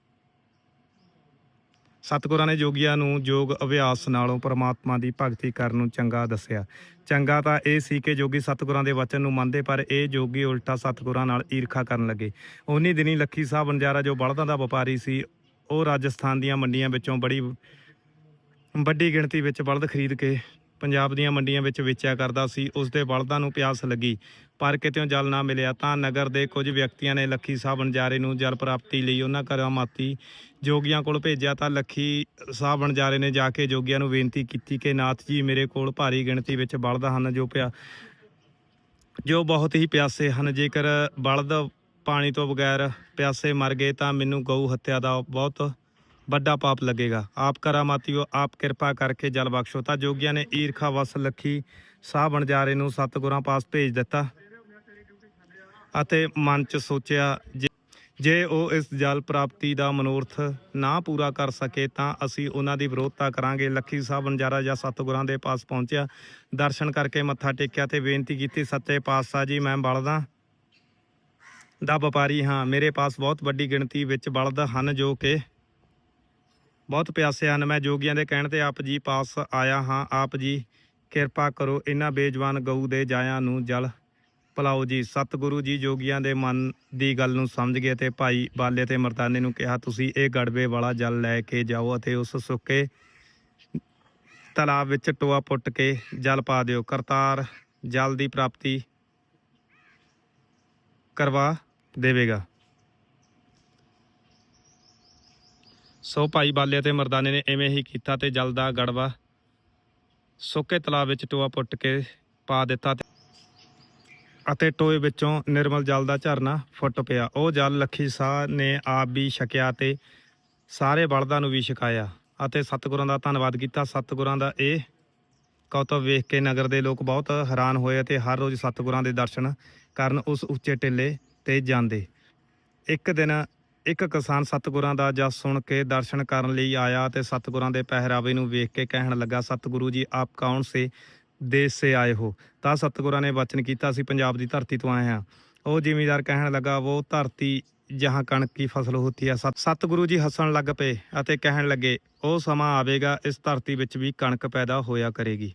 ਸਤਿਗੁਰਾਂ ਨੇ ਜੋਗੀਆਂ ਨੂੰ ਯੋਗ ਅਭਿਆਸ ਨਾਲੋਂ ਪਰਮਾਤਮਾ ਦੀ ਭਗਤੀ ਕਰਨ ਨੂੰ ਚੰਗਾ ਦੱਸਿਆ। ਚੰਗਾ ਤਾਂ ਇਹ ਸੀ ਕਿ ਜੋਗੀ ਸਤਿਗੁਰਾਂ ਦੇ ਵਚਨ ਨੂੰ ਮੰਨਦੇ, ਪਰ ਇਹ ਜੋਗੀ ਉਲਟਾ ਸਤਿਗੁਰਾਂ ਨਾਲ ਈਰਖਾ ਕਰਨ ਲੱਗੇ। ਉਨੀ ਦਿਨੀ ਲੱਖੀ ਸਾਹਿਬ ਬੰਜਾਰਾ ਜੋ ਬਲਦਾਂ ਦਾ ਵਪਾਰੀ ਸੀ, ਉਹ ਰਾਜਸਥਾਨ ਦੀਆਂ ਮੰਡੀਆਂ ਵਿੱਚੋਂ ਬੜੀ ਵੱਡੀ ਗਿਣਤੀ ਵਿੱਚ ਬਲਦ ਖਰੀਦ ਕੇ ਪੰਜਾਬ ਦੀਆਂ ਮੰਡੀਆਂ ਵਿੱਚ ਵੇਚਿਆ ਕਰਦਾ ਸੀ ਉਸ ਦੇ ਬਲਦਾਂ ਨੂੰ ਪਿਆਸ ਲੱਗੀ। ਪਰ ਕਿਤੇੋਂ ਜਲ ਨਾ ਮਿਲਿਆ ਤਾਂ ਨਗਰ ਦੇ ਕੁਝ ਵਿਅਕਤੀਆਂ ਨੇ ਲੱਖੀ ਸਾਹਿਬ ਬਣਜਾਰੇ ਨੂੰ ਜਲ ਪ੍ਰਾਪਤੀ ਲਈ ਉਹਨਾਂ ਕਰਾਮਾਤੀ ਜੋਗੀਆਂ ਕੋਲ ਭੇਜਿਆ ਤਾਂ ਲੱਖੀ ਸਾਹਿਬ ਬੰਜਾਰੇ ਨੇ ਜਾ ਕੇ ਜੋਗੀਆਂ ਨੂੰ ਬੇਨਤੀ ਕੀਤੀ ਕਿ ਨਾਥ ਜੀ ਮੇਰੇ ਕੋਲ ਭਾਰੀ ਗਿਣਤੀ ਵਿੱਚ ਬਲਦ ਹਨ, ਜੋ ਪਿਆ ਜੋ ਬਹੁਤ ਹੀ ਪਿਆਸੇ ਹਨ। ਜੇਕਰ ਬਲਦ ਪਾਣੀ ਤੋਂ ਬਗੈਰ ਪਿਆਸੇ ਮਰ ਗਏ ਤਾਂ ਮੈਨੂੰ ਗਊ ਹੱਤਿਆ ਦਾ ਬਹੁਤ ਵੱਡਾ ਪਾਪ ਲੱਗੇਗਾ। ਆਪ ਕਰਾਮਾਤੀਓ ਆਪ ਕਿਰਪਾ ਕਰਕੇ ਜਲ ਬਖਸ਼ੋ। ਤਾਂ ਜੋਗੀਆਂ ਨੇ ਈਰਖਾ ਵਸ ਲੱਖੀ ਸਾਹ ਬਣਜਾਰੇ ਨੂੰ ਸਤਿਗੁਰਾਂ ਪਾਸ ਭੇਜ ਦਿੱਤਾ ਅਤੇ ਮਨ 'ਚ ਸੋਚਿਆ, ਜੇ- ਜੇ ਉਹ ਇਸ ਜਲ ਪ੍ਰਾਪਤੀ ਦਾ ਮਨੋਰਥ ਨਾ ਪੂਰਾ ਕਰ ਸਕੇ, ਤਾਂ ਅਸੀਂ ਉਹਨਾਂ ਦੀ ਵਿਰੋਧਤਾ ਕਰਾਂਗੇ। ਲੱਖੀ ਸਾਹਿਬ ਬੰਜਾਰਾ ਜਾਂ ਸਤਿਗੁਰਾਂ ਦੇ ਪਾਸ ਪਹੁੰਚਿਆ, ਦਰਸ਼ਨ ਕਰਕੇ ਮੱਥਾ ਟੇਕਿਆ ਤੇ ਬੇਨਤੀ ਕੀਤੀ, ਸੱਚੇ ਪਾਤਸ਼ਾਹ ਜੀ, ਮੈਂ ਬਲਦਾ ਦਾ ਵਪਾਰੀ ਹਾਂ। ਮੇਰੇ ਪਾਸ ਬਹੁਤ ਵੱਡੀ ਗਿਣਤੀ ਵਿੱਚ ਬਲਦ ਹਨ ਜੋ ਕਿ ਬਹੁਤ ਪਿਆਸੇ ਹਨ। ਮੈਂ ਜੋਗੀਆਂ ਦੇ ਕਹਿਣ ਤੇ ਆਪ ਜੀ ਪਾਸ ਆਇਆ ਹਾਂ। ਆਪ ਜੀ, ਕਿਰਪਾ ਕਰੋ ਇਹਨਾਂ ਬੇਜਵਾਨ ਗਊ ਦੇ ਜਾਇਆਂ ਨੂੰ ਜਲ ਪਲਾਓ ਜੀ। ਸਤਿਗੁਰੂ ਜੀ ਜੋਗੀਆਂ ਦੇ ਮਨ ਦੀ ਗੱਲ ਨੂੰ ਸਮਝ ਗਏ ਤੇ ਭਾਈ ਬਾਲੇ ਤੇ ਮਰਦਾਨੇ ਨੂੰ ਕਿਹਾ, ਤੁਸੀਂ ਇਹ ਗੜਵੇ ਵਾਲਾ ਜਲ ਲੈ ਕੇ ਜਾਓ ਅਤੇ ਉਸ ਸੁੱਕੇ ਤਲਾਬ ਵਿੱਚ ਟੋਆ ਪੁੱਟ ਕੇ ਜਲ ਪਾ ਦਿਓ। ਕਰਤਾਰ ਜਲ ਦੀ ਪ੍ਰਾਪਤੀ ਕਰਵਾ ਦੇਵੇਗਾ। ਸੋ ਭਾਈ ਬਾਲੇ ਅਤੇ ਮਰਦਾਨੇ ਨੇ ਐਵੇਂ ਹੀ ਕੀਤਾ ਤੇ ਜਲ ਦਾ ਗੜਵਾ ਸੁੱਕੇ ਤਲਾਬ ਵਿੱਚ ਟੋਆ ਪੁੱਟ ਕੇ ਪਾ ਦਿੱਤਾ ਅਤੇ ਟੋਏ ਵਿੱਚੋਂ ਨਿਰਮਲ ਜਲ ਦਾ ਝਰਨਾ ਫੁੱਟ ਪਿਆ। ਉਹ ਜਲ ਲੱਖੀ ਸਾਹ ਨੇ ਆਪ ਵੀ ਛਕਿਆ ਤੇ ਸਾਰੇ ਬਲਦਾਂ ਨੂੰ ਵੀ ਛਕਾਇਆ ਅਤੇ ਸਤਿਗੁਰਾਂ ਦਾ ਧੰਨਵਾਦ ਕੀਤਾ। ਸਤਿਗੁਰਾਂ ਦਾ ਇਹ ਕੌਤਬ ਵੇਖ ਕੇ ਨਗਰ ਦੇ ਲੋਕ ਬਹੁਤ ਹੈਰਾਨ ਹੋਏ ਅਤੇ ਹਰ ਰੋਜ਼ ਸਤਿਗੁਰਾਂ ਦੇ ਦਰਸ਼ਨ ਕਰਨ ਉਸ ਉੱਚੇ ਟਿੱਲੇ ਤੇ ਜਾਂਦੇ। ਇੱਕ ਦਿਨ ਇੱਕ ਕਿਸਾਨ ਸਤਿਗੁਰਾਂ ਦਾ ਜਸ ਸੁਣ ਕੇ ਦਰਸ਼ਨ ਕਰਨ ਲਈ ਆਇਆ ਤੇ ਸਤਿਗੁਰਾਂ ਦੇ ਪਹਿਰਾਵੇ ਨੂੰ ਵੇਖ ਕੇ ਕਹਿਣ ਲੱਗਾ, ਸਤਿਗੁਰੂ ਜੀ, ਆਪ ਕੌਣ ਸੇ ਦੇਸ਼ ਸੇ ਆਏ ਹੋ? ਤਾਂ ਸਤਿਗੁਰਾਂ ਨੇ ਵਚਨ ਕੀਤਾ, ਅਸੀਂ ਪੰਜਾਬ ਦੀ ਧਰਤੀ ਤੋਂ ਆਏ ਹਾਂ। ਉਹ ਜ਼ਿਮੀਦਾਰ ਕਹਿਣ ਲੱਗਾ ਉਹ ਧਰਤੀ ਜਹਾਂ ਕਣਕ ਕੀ ਫਸਲ ਹੁੰਦੀ ਹੈ? ਸਤ- ਸਤਿਗੁਰੂ ਜੀ ਹੱਸਣ ਲੱਗ ਪਏ ਅਤੇ ਕਹਿਣ ਲੱਗੇ, ਉਹ ਸਮਾਂ ਆਵੇਗਾ, ਇਸ ਧਰਤੀ ਵਿੱਚ ਵੀ ਕਣਕ ਪੈਦਾ ਹੋਇਆ ਕਰੇਗੀ।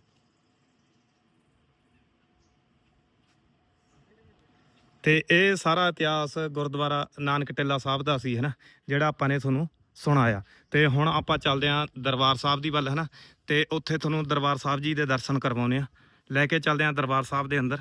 ਤੇ ਇਹ ਸਾਰਾ ਇਤਿਹਾਸ ਗੁਰਦੁਆਰਾ ਨਾਨਕ ਟਿੱਲਾ ਸਾਹਿਬ ਦਾ ਸੀ, ਹਨਾ, ਜਿਹੜਾ ਆਪਾਂ ਨੇ ਤੁਹਾਨੂੰ ਸੁਣਾਇਆ। ਤੇ ਹੁਣ ਆਪਾਂ ਚੱਲਦੇ ਆਂ ਦਰਬਾਰ ਸਾਹਿਬ ਦੀ ਵੱਲ, ਹਨਾ, ਤੇ ਉੱਥੇ ਤੁਹਾਨੂੰ ਦਰਬਾਰ ਸਾਹਿਬ ਜੀ ਦੇ ਦਰਸ਼ਨ ਕਰਵਾਉਨੇ ਆ ਲੈ ਕੇ ਚੱਲਦੇ ਆਂ ਦਰਬਾਰ ਸਾਹਿਬ ਦੇ ਅੰਦਰ।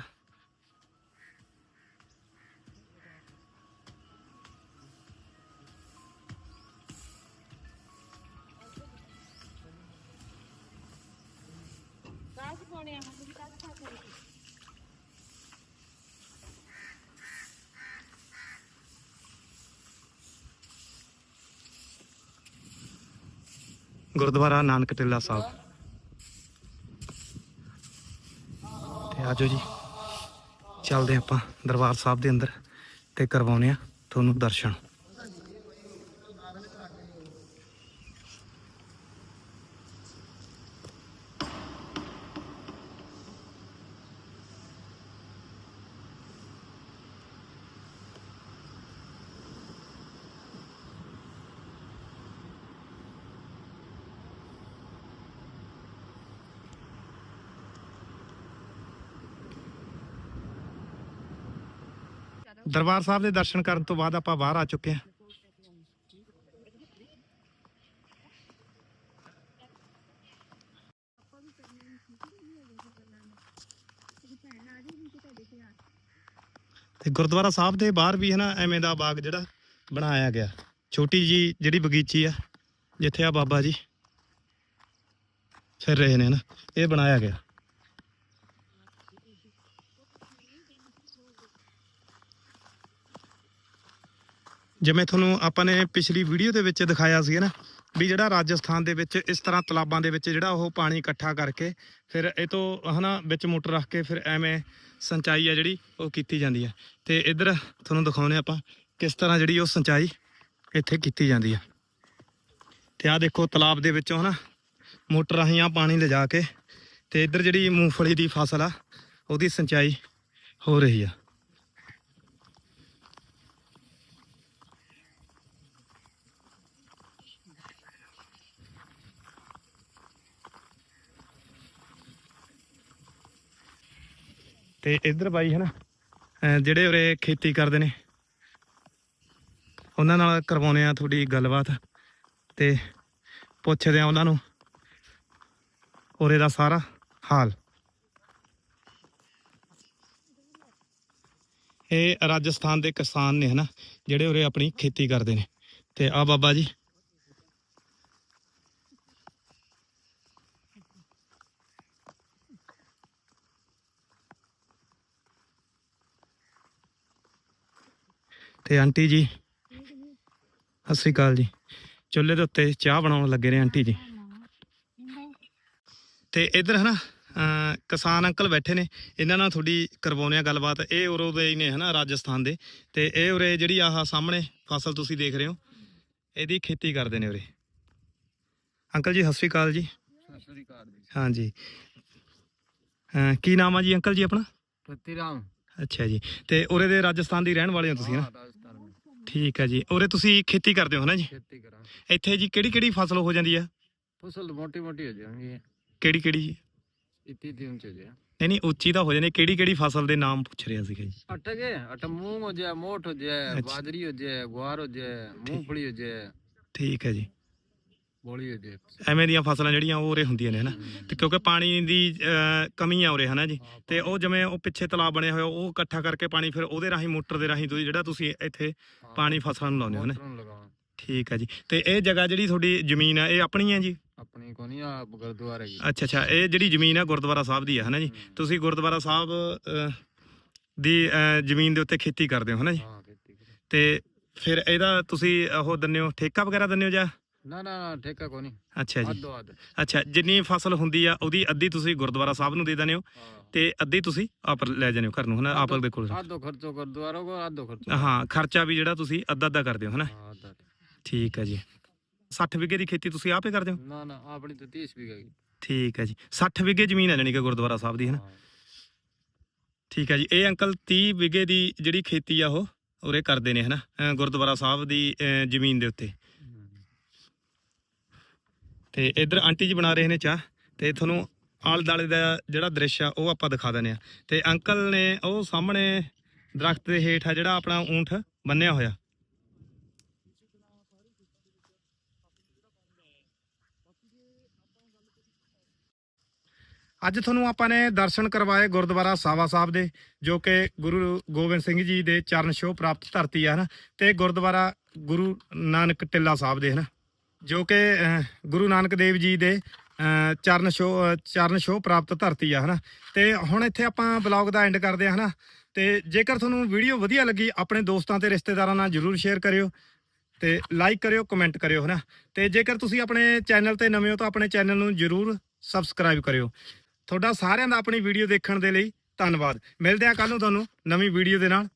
ਗੁਰਦੁਆਰਾ ਨਾਨਕ ਟਿੱਲਾ ਸਾਹਿਬ। ਤੇ ਆਜੋ ਜੀ। ਚੱਲਦੇ ਆਪਾਂ ਦਰਬਾਰ ਸਾਹਿਬ ਦੇ ਅੰਦਰ ਤੇ ਕਰਵਾਉਨੇ ਆ ਤੁਹਾਨੂੰ ਦਰਸ਼ਨ। ਦਰਬਾਰ ਸਾਹਿਬ ਦੇ ਦਰਸ਼ਨ ਕਰਨ ਤੋਂ ਬਾਅਦ ਆਪਾਂ ਬਾਹਰ ਆ ਚੁੱਕੇ ਹਾਂ। ਤੇ ਗੁਰਦੁਆਰਾ ਸਾਹਿਬ ਦੇ ਬਾਹਰ ਵੀ ਹੈ ਨਾ, ਐਵੇਂ ਦਾ ਬਾਗ ਜਿਹੜਾ ਬਣਾਇਆ ਗਿਆ। ਛੋਟੀ ਜੀ ਜਿਹੜੀ ਬਗੀਚੀ ਆ, ਜਿੱਥੇ ਆ ਬਾਬਾ ਜੀ ਫਿਰ ਰਹੇ ਨੇ ਨਾ, ਇਹ ਬਣਾਇਆ ਗਿਆ। ਜਿਵੇਂ ਤੁਹਾਨੂੰ ਆਪਾਂ ਨੇ ਪਿਛਲੀ ਵੀਡੀਓ ਦੇ ਵਿੱਚ ਦਿਖਾਇਆ ਸੀ ਨਾ, ਵੀ ਜਿਹੜਾ ਰਾਜਸਥਾਨ ਦੇ ਵਿੱਚ ਇਸ ਤਰ੍ਹਾਂ ਤਲਾਬਾਂ ਦੇ ਵਿੱਚ ਜਿਹੜਾ ਉਹ ਪਾਣੀ ਇਕੱਠਾ ਕਰਕੇ ਫਿਰ ਇਹ ਤੋਂ ਹਨਾ ਵਿੱਚ ਮੋਟਰ ਰੱਖ ਕੇ ਫਿਰ ਐਵੇਂ ਸਿੰਚਾਈ ਆ ਜਿਹੜੀ ਉਹ ਕੀਤੀ ਜਾਂਦੀ ਹੈ ਤੇ ਇੱਧਰ ਤੁਹਾਨੂੰ ਦਿਖਾਉਨੇ ਆਪਾਂ ਕਿਸ ਤਰ੍ਹਾਂ ਜਿਹੜੀ ਉਹ ਸਿੰਚਾਈ ਇੱਥੇ ਕੀਤੀ ਜਾਂਦੀ ਆ। ਤੇ ਆਹ ਦੇਖੋ ਤਲਾਬ ਦੇ ਵਿੱਚੋਂ ਹਨਾ ਮੋਟਰ ਰਾਹੀਂ ਆ ਪਾਣੀ ਲਿਜਾ ਕੇ ਤੇ ਇੱਧਰ ਜਿਹੜੀ ਮੂੰਗਫਲੀ ਦੀ ਫਸਲ ਆ, ਉਹਦੀ ਸਿੰਚਾਈ ਹੋ ਰਹੀ ਆ। ਤੇ ਇੱਧਰ ਬਾਈ ਹੈ ਨਾ ਜਿਹੜੇ ਉਰੇ ਖੇਤੀ ਕਰਦੇ ਨੇ, ਉਹਨਾਂ ਨਾਲ ਕਰਵਾਉਨੇ ਆ ਤੁਹਾਡੀ ਗੱਲਬਾਤ ਤੇ ਪੁੱਛਦੇ ਆ ਉਹਨਾਂ ਨੂੰ ਉਰੇ ਦਾ ਸਾਰਾ ਹਾਲ। ਇਹ ਰਾਜਸਥਾਨ ਦੇ ਕਿਸਾਨ ਨੇ ਹਨਾ, ਜਿਹੜੇ ਉਰੇ ਆਪਣੀ ਖੇਤੀ ਕਰਦੇ ਨੇ। ਤੇ ਆ ਬਾਬਾ ਜੀ ਤੇ ਆਂਟੀ ਜੀ। ਸਤਿ ਸ਼੍ਰੀ ਅਕਾਲ ਜੀ। ਚੁੱਲ੍ਹੇ ਦੇ ਉੱਤੇ ਚਾਹ ਬਣਾਉਣ ਲੱਗੇ ਨੇ ਆਂਟੀ ਜੀ। ਤੇ ਇੱਧਰ ਹਨਾ ਕਿਸਾਨ ਅੰਕਲ ਬੈਠੇ ਨੇ। ਇਹਨਾਂ ਨਾਲ ਤੁਹਾਡੀ ਕਰਵਾਉਂਦੇ ਆ ਗੱਲਬਾਤ। ਇਹ ਉਰੋਂ ਦੇ ਹੀ ਨੇ ਹਨਾ ਰਾਜਸਥਾਨ ਦੇ। ਤੇ ਇਹ ਉਰੇ ਜਿਹੜੀ ਆਹ ਸਾਹਮਣੇ ਫਸਲ ਤੁਸੀਂ ਦੇਖ ਰਹੇ ਹੋ ਇਹਦੀ ਖੇਤੀ ਕਰਦੇ ਨੇ ਉਰੇ। ਅੰਕਲ ਜੀ ਸਤਿ ਸ਼੍ਰੀ ਅਕਾਲ ਜੀ। ਸਤਿ ਸ੍ਰੀ ਅਕਾਲ ਜੀ। ਹਾਂਜੀ। ਕੀ ਨਾਮ ਆ ਜੀ ਅੰਕਲ ਜੀ ਆਪਣਾ? ਪਤੀ ਰਾਮ ਅੱਛਾ ਜੀ। ਤੇ ਉਰੇ ਦੇ ਰਾਜਸਥਾਨ ਦੀ ਰਹਿਣ ਵਾਲੇ ਹੋ ਤੁਸੀਂ ਨਾ ਠੀਕ ਹੈ ਜੀ। ਔਰੇ ਤੁਸੀਂ ਖੇਤੀ ਕਰਦੇ ਹੋ ਹਨਾ ਜੀ? ਖੇਤੀ ਕਰਾਂ। ਇੱਥੇ ਜੀ ਕਿਹੜੀ ਕਿਹੜੀ ਫਸਲ ਹੋ ਜਾਂਦੀ ਆ? ਫਸਲ ਮੋਟੀ ਮੋਟੀ ਹੋ ਜਾਂਦੀ ਹੈ। ਕਿਹੜੀ ਕਿਹੜੀ ਜੀ? ਇੱਤੀ ਦਿਨ ਚ ਜੇ। ਨਹੀਂ ਨਹੀਂ ਉੱਚੀ ਤਾਂ ਹੋ ਜਾਂਦੀ ਕਿਹੜੀ ਕਿਹੜੀ ਫਸਲ ਦੇ ਨਾਮ ਪੁੱਛ ਰਿਹਾ ਸੀ ਜੀ। ਅਟ ਅਟ ਮੂੰਗ ਹੋ ਜੇ ਮੋਠ ਹੋ ਜੇ ਬਾਜਰੀ ਹੋ ਜੇ ਗੁਆਰ ਹੋ ਜੇ ਮੂੰਗਫਲੀ ਹੋ ਜੇ। ਠੀਕ ਹੈ ਜੀ। ਬੋਲੀ ਐਵੇਂ ਦੀਆਂ ਫਸਲਾਂ ਜਿਹੜੀਆਂ ਉਹ ਉਰੇ ਹੁੰਦੀਆਂ ਨੇ ਹਨਾ? ਤੇ ਕਿਉਂਕਿ ਪਾਣੀ ਦੀ ਕਮੀ ਆ ਉਰੇ ਹਨਾ ਜੀ? ਤੇ ਉਹ ਜਿਵੇਂ ਉਹ ਪਿੱਛੇ ਤਲਾਬ ਬਣਿਆ ਹੋਇਆ ਉਹ ਇਕੱਠਾ ਕਰਕੇ ਪਾਣੀ ਫਿਰ ਉਹਦੇ ਰਾਹੀਂ ਮੋਟਰ ਦੇ ਰਾਹੀਂ ਤੁਸੀਂ ਜਿਹੜਾ ਤੁਸੀਂ ਇੱਥੇ ਪਾਣੀ ਫਸਲਾਂ ਨੂੰ ਲਾਉਂਦੇ ਹੋ ਹਨਾ? ਠੀਕ ਆ ਜੀ। ਤੇ ਇਹ ਜਗ੍ਹਾ ਜਿਹੜੀ ਤੁਹਾਡੀ ਜ਼ਮੀਨ ਆ ਇਹ ਆਪਣੀ ਆ ਜੀ? ਆਪਣੀ ਕੋ ਨਹੀਂ ਆ ਗੁਰਦੁਆਰੇ ਜੀ। ਅੱਛਾ ਅੱਛਾ ਇਹ ਜਿਹੜੀ ਜ਼ਮੀਨ ਆ ਗੁਰਦੁਆਰਾ ਸਾਹਿਬ ਦੀ ਆ ਹਨਾ ਜੀ? ਤੁਸੀਂ ਗੁਰਦੁਆਰਾ ਸਾਹਿਬ ਦੀ ਜ਼ਮੀਨ ਦੇ ਉੱਤੇ ਖੇਤੀ ਕਰਦੇ ਹੋ ਹਨਾ ਜੀ? ਹਾਂ ਖੇਤੀ ਤੇ ਫਿਰ ਇਹਦਾ ਤੁਸੀਂ ਉਹ ਦਿੰਦੇ ਹੋ ਠੇਕਾ ਵਗੈਰਾ ਦਿੰਦੇ ਹੋ ਜਾਂ ਨਾ ਨਾ ਨਾ ਠੇਕਾ ਕੋਨੀ ਅੱਛਾ ਜੀ। ਅੱਧੋ ਅੱਧ। ਅੱਛਾ ਜਿੰਨੀ ਫਸਲ ਹੁੰਦੀ ਆ ਉਹਦੀ ਅੱਧੀ ਤੁਸੀਂ ਗੁਰਦੁਆਰਾ ਸਾਹਿਬ ਨੂੰ ਦੇ ਦਿੰਦੇ ਹੋ ਤੇ ਅੱਧੀ ਤੁਸੀਂ ਆਪ ਲੈ ਜਾਂਦੇ ਹੋ ਘਰ ਨੂੰ ਹਨਾ? ਆਪ ਦੇ ਕੋਲ। ਅੱਧੋ ਖਰਚੋ ਗੁਰਦੁਆਰਾ ਕੋ ਅੱਧੋ ਖਰਚੋ। ਹਾਂ ਖਰਚਾ ਵੀ ਜਿਹੜਾ ਤੁਸੀਂ ਅੱਧਾ ਅੱਧਾ ਕਰਦੇ ਹੋ ਹਨਾ? ਠੀਕ ਹੈ ਜੀ। 60 ਵਿਗੇ ਦੀ ਖੇਤੀ ਤੁਸੀਂ ਆਪੇ ਕਰਦੇ ਹੋ? ਨਾ ਨਾ ਆਪਣੀ ਤਾਂ 30 ਵੀਗਾ ਗਈ ਠੀਕ ਹੈ ਜੀ। 60 ਵਿਗੇ ਜ਼ਮੀਨ ਹੈ ਜਾਣੀ ਕਿ ਗੁਰਦੁਆਰਾ ਸਾਹਿਬ ਦੀ ਹਨਾ? ਠੀਕ ਹੈ ਜੀ। ਇਹ ਅੰਕਲ 30 ਵਿਗੇ ਦੀ ਜਿਹੜੀ ਖੇਤੀ ਆ ਉਹ ਉਰੇ ਕਰਦੇ ਨੇ ਹਨਾ? ਗੁਰਦੁਆਰਾ ਸਾਹਿਬ ਦੀ ਜ਼ਮੀਨ ਦੇ ਉੱਤੇ। ਤੇ ਇਧਰ ਆਂਟੀ ਜੀ ਬਣਾ ਰਹੇ ਨੇ ਚਾਹ ਤੇ ਤੁਹਾਨੂੰ ਆਲੇ ਦਾਲੇ ਦਾ ਜਿਹੜਾ ਦ੍ਰਿਸ਼ ਆ, ਉਹ ਆਪਾਂ ਦਿਖਾ ਦਿੰਦੇ ਆ। ਤੇ ਅੰਕਲ ਨੇ ਉਹ ਸਾਹਮਣੇ ਦਰਖਤ ਦੇ ਹੇਠ ਆ ਜਿਹੜਾ ਆਪਣਾ ਊਂਠ ਬੰਨਿਆ ਹੋਇਆ। ਅੱਜ ਤੁਹਾਨੂੰ ਆਪਾਂ ਨੇ ਦਰਸ਼ਨ ਕਰਵਾਏ ਗੁਰਦੁਆਰਾ ਸਾਵਾ ਸਾਹਿਬ ਦੇ, ਜੋ ਕਿ ਗੁਰੂ ਗੋਬਿੰਦ ਸਿੰਘ ਜੀ ਦੇ ਚਰਨ ਛੋਹ ਪ੍ਰਾਪਤ ਧਰਤੀ ਆ, ਹਨਾ? ਤੇ ਗੁਰਦੁਆਰਾ ਗੁਰੂ ਨਾਨਕ ਟਿੱਲਾ ਸਾਹਿਬ ਦੇ, ਹਨਾ? ਜੋ ਕਿ ਗੁਰੂ ਨਾਨਕ ਦੇਵ ਜੀ ਦੇ ਚਰਨ ਛੋਹ ਚਰਨ ਛੋਹ ਪ੍ਰਾਪਤ ਧਰਤੀ ਆ, ਹਨਾ? ਤੇ ਹੁਣ ਇੱਥੇ ਆਪਾਂ ਬਲੌਗ ਦਾ ਐਂਡ ਕਰਦੇ ਆ, ਹਨਾ? ਤੇ ਜੇਕਰ ਤੁਹਾਨੂੰ ਵੀਡੀਓ ਵਧੀਆ ਲੱਗੀ, ਆਪਣੇ ਦੋਸਤਾਂ ਤੇ ਰਿਸ਼ਤੇਦਾਰਾਂ ਨਾਲ ਜਰੂਰ ਸ਼ੇਅਰ ਕਰਿਓ ਤੇ ਲਾਈਕ ਕਰਿਓ ਕਮੈਂਟ ਕਰਿਓ, ਹਨਾ? ਤੇ ਜੇਕਰ ਤੁਸੀਂ ਆਪਣੇ ਚੈਨਲ ਤੇ ਨਵੇਂ ਹੋ, ਤਾਂ ਆਪਣੇ ਚੈਨਲ ਨੂੰ ਜਰੂਰ ਸਬਸਕ੍ਰਾਈਬ ਕਰਿਓ। ਤੁਹਾਡਾ ਸਾਰਿਆਂ ਦਾ ਆਪਣੀ ਵੀਡੀਓ ਦੇਖਣ ਦੇ ਲਈ ਧੰਨਵਾਦ। ਮਿਲਦੇ ਆ ਕੱਲ ਨੂੰ ਤੁਹਾਨੂੰ ਨਵੀਂ ਵੀਡੀਓ ਦੇ ਨਾਲ।